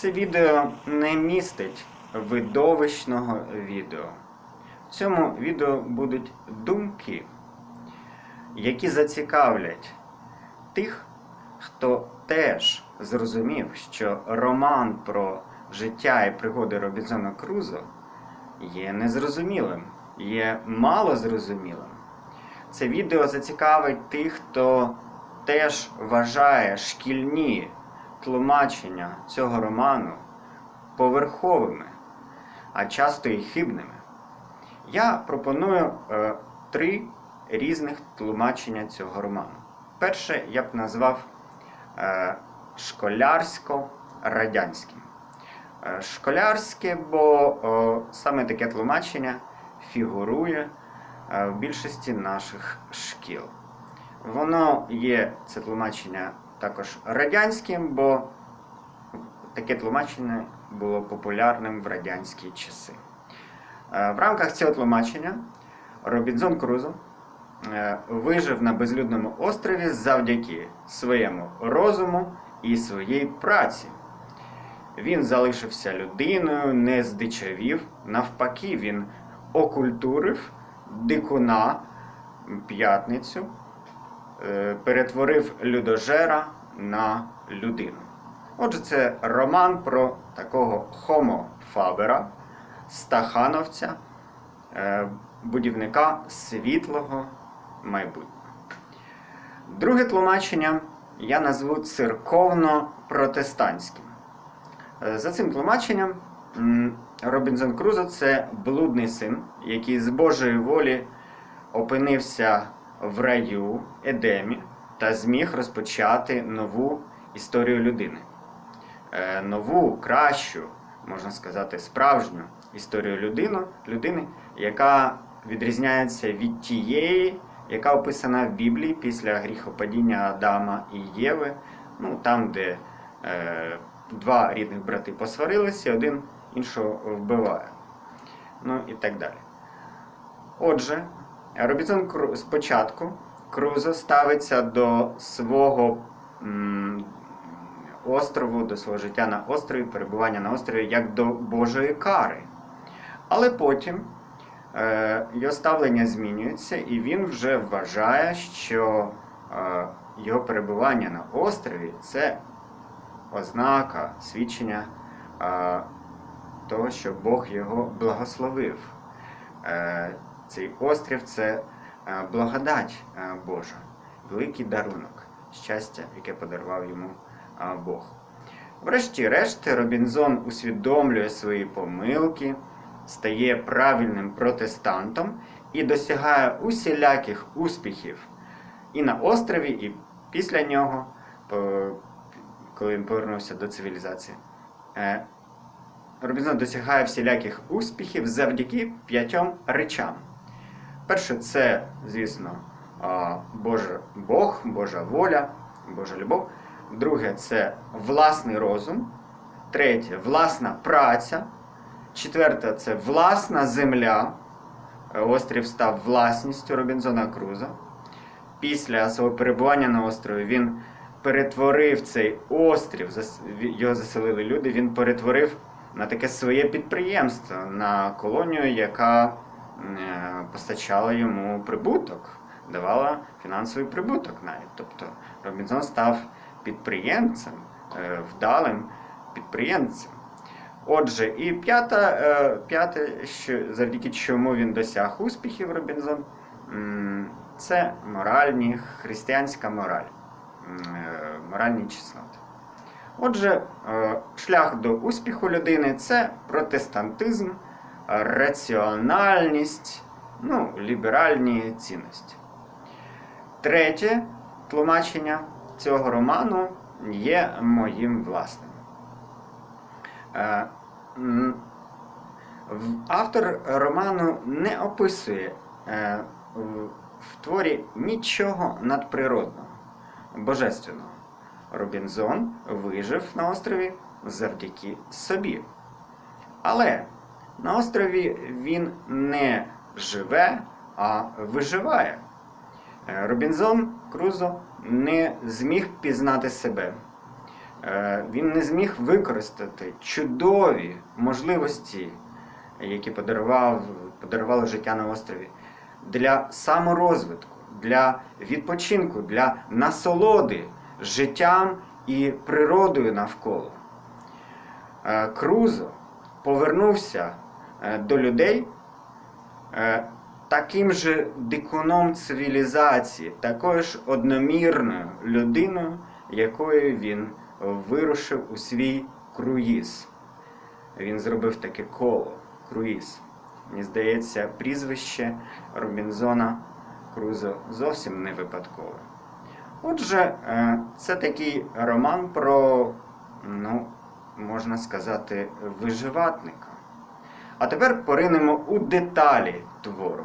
Це відео не містить видовищного відео. В цьому відео будуть думки, які зацікавлять тих, хто теж зрозумів, що роман про життя і пригоди Робінзона Крузо є незрозумілим, є малозрозумілим. Це відео зацікавить тих, хто теж вважає шкільні тлумачення цього роману поверховими, а часто і хибними. Я пропоную е, три різних тлумачення цього роману. Перше я б назвав е, школярсько-радянським. Е, Школярське, бо о, саме таке тлумачення фігурує е, в більшості наших шкіл. Воно є це тлумачення також радянським, бо таке тлумачення було популярним в радянські часи. Е, В рамках цього тлумачення Робінзон Крузо е, вижив на безлюдному острові завдяки своєму розуму і своїй праці. Він залишився людиною, не здичавів. Навпаки, він окультурив дикуна п'ятницю, перетворив людожера на людину. Отже, це роман про такого Хомо Фабера, стахановця, е, будівника світлого майбутнього. Друге тлумачення я назву церковно-протестантським. Е, За цим тлумаченням Робінзон Крузо це блудний син, який з Божої волі опинився в раю Едемі та зміг розпочати нову історію людини. Е, Нову, кращу, можна сказати, справжню історію людину, людини, яка відрізняється від тієї, яка описана в Біблії після гріхопадіння Адама і Єви, ну, там, де е, два рідних брати посварилися, один іншого вбиває. Ну і так далі. Отже, Робінзон Кру- спочатку Крузо ставиться до свого м, острову, до свого життя на острові, перебування на острові як до Божої кари. Але потім е, його ставлення змінюється, і він вже вважає, що е, його перебування на острові це ознака свідчення е, того, що Бог його благословив. Е, цей острів це е, благодать е, Божа, великий дарунок, щастя, яке подарував йому е, Бог. Врешті-решт, Робінзон усвідомлює свої помилки, стає правильним протестантом і досягає усіляких успіхів і на острові, і після нього, коли він повернувся до цивілізації. Робінзон досягає всіляких успіхів завдяки п'ятьом речам. Перше, це, звісно, а, Божа Бог, Божа воля, Божа любов. Друге, це власний розум. Третє власна праця. Четверте це власна земля. Е, Острів став власністю Робінзона Круза. Після свого перебування на острові він перетворив цей острів, його заселили люди, він перетворив на таке своє підприємство, на колонію, яка постачала йому прибуток, давала фінансовий прибуток навіть. Тобто Робінзон став підприємцем, е, вдалим підприємцем. Отже, і п'ята, е, п'яте, що, завдяки чому він досяг успіхів Робінзон, це моральні, християнська мораль, е, моральні чесноти. Отже, е, шлях до успіху людини це протестантизм, раціональність, ну, ліберальні цінності. Третє тлумачення цього роману є моїм власним. Е, Автор роману не описує е, в творі нічого надприродного, божественного. Робінзон вижив на острові завдяки собі. Але на острові він не живе, а виживає. Е, Робінзон Крузо не зміг пізнати себе. е, він не зміг використати чудові можливості, які подарував, подарувало життя на острові, для саморозвитку, для відпочинку, для насолоди життям і природою навколо. Е, Крузо повернувся до людей е, таким же дикуном цивілізації, такою ж одномірною людиною, якою він вирушив у свій круїз. Він зробив таке коло круїз. Мені здається, прізвище Робінзона Крузо зовсім не випадкове. Отже, е, це такий роман про, ну, можна сказати, виживатника. А тепер поринемо у деталі твору.